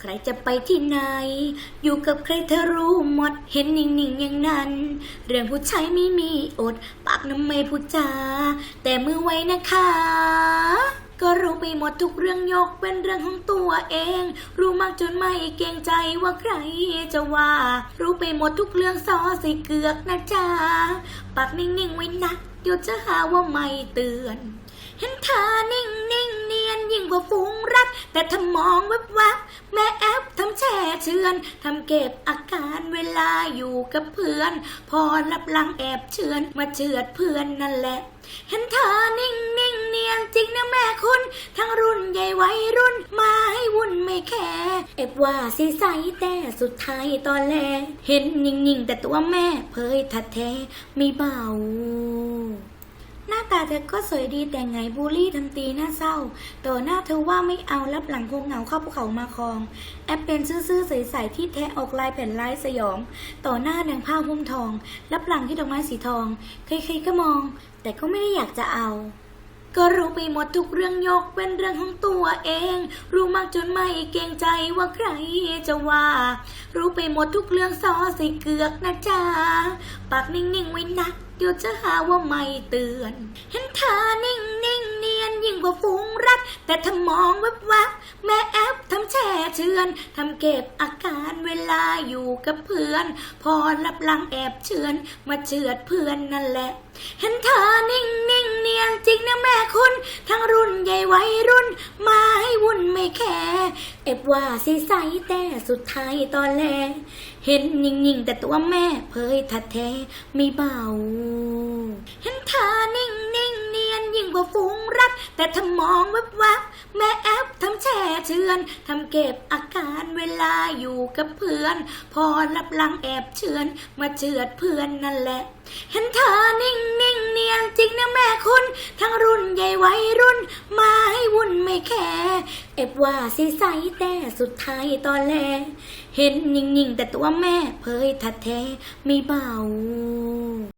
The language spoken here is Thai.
ใครจะไปที่ไหน อยู่กับใครเธอรู้หมด เห็นนิ่งๆอย่างนั้น เรื่องผู้ชายไม่มีอด ปากน้ำไม่พูดจา แต่มือไว้นะคะ ก็รู้ไปหมดทุกเรื่องยกเป็นเรื่องของตัวเอง รู้มากจนไม่เกรงใจว่าใครจะว่า รู้ไปหมดทุกเรื่องซอใส่เกือกนะจ๊ะ ปากนิ่งๆไว้นะ เดี๋ยวจะหาว่าไม่เตือน เห็นเธอนิ่งนิ่งเนียนยิ่งกว่าฟุ้งรักแต่ถ้ามองแวบวับ แม่แอปทำแช่เชือนทำเก็บอาการเวลาอยู่กับเพื่อน พอรับลังแอบเชือนมาเชือดเพื่อนนั่นแหละ เห็นเธอนิ่งนิ่งเนียนจริงนะแม่คุณ ทั้งรุ่นใหญ่วัยรุ่นมาให้วุ่นไม่แคร์เอบว่าสีใสแต่สุดท้ายตอนแรกเห็นนิ่งๆแต่ตัวแม่เผยทัดแท้ไม่เบาาตาเธอก็สวยดีแต่ไงบูลลี่ทำตีหน้าเศร้าต่อหน้าเธอว่าไม่เอารับหลังคงเหงาเข้าภูเขามาคลอง แอปเป็นซื่อๆใสๆที่แท้ออกลายแผ่นลายสยอง ต่อหน้านางผ้าหุ้มทอง รับหลังที่ดอกไม้สีทอง ใครๆก็มอง แต่ก็ไม่ได้อยากจะเอา ก็รู้ไปหมดทุกเรื่องยกเป็นเรื่องของตัวเอง รู้มากจนไม่เกรงใจว่าใครจะว่า รู้ไปหมดทุกเรื่องซอใส่เกือกนะจ๊ะปากนิ่งๆไว้นะเดี๋ยวจะหาว่าไม่เตือน เห็นเธอนิ่งนิ่งเนียนยิ่งกว่าฟุ้งรักแต่ถ้ามองแวบวับแม่แอปทำแช่เชือน ทำเก็บอาการเวลาอยู่กับเพื่อน พอรับลังแอบเชือน มาเชือดเพื่อนนั่นแหละ เห็นเธอนิ่งนิ่ง นียนจริงนะแม่คุณ ทั้งรุ่นใหญ่วัยรุ่น มาให้วุ่นไม่แคร์เอบว่าสีใสแต่สุดท้ายตอนแรกเห็นนิ่งๆ แต่ตัวแม่เผยทัดแท้ไม่เบา เห็นเธอนิ่งนิ่งเนียนยิ่งกว่าฟุ้งรักแต่ถ้ามองแวบวับแม่แอบท แช่เชือนทำเก็บอาการเวลาอยู่กับเพื่อน พอรับลังแอบเชือนมาเชือดเพื่อนนั่นแหละ เห็นเธอนิ่งนิ่งเนียนจริงนะแม่คุณทั้งรุ่นใหญ่วัยรุ่น มาให้วุ่นไม่แคร์เอบว่าสีใสแต่สุดท้ายตอนแรกเห็นนิ่งๆแต่ตัวแม่เผยทัดแท้ไม่เบา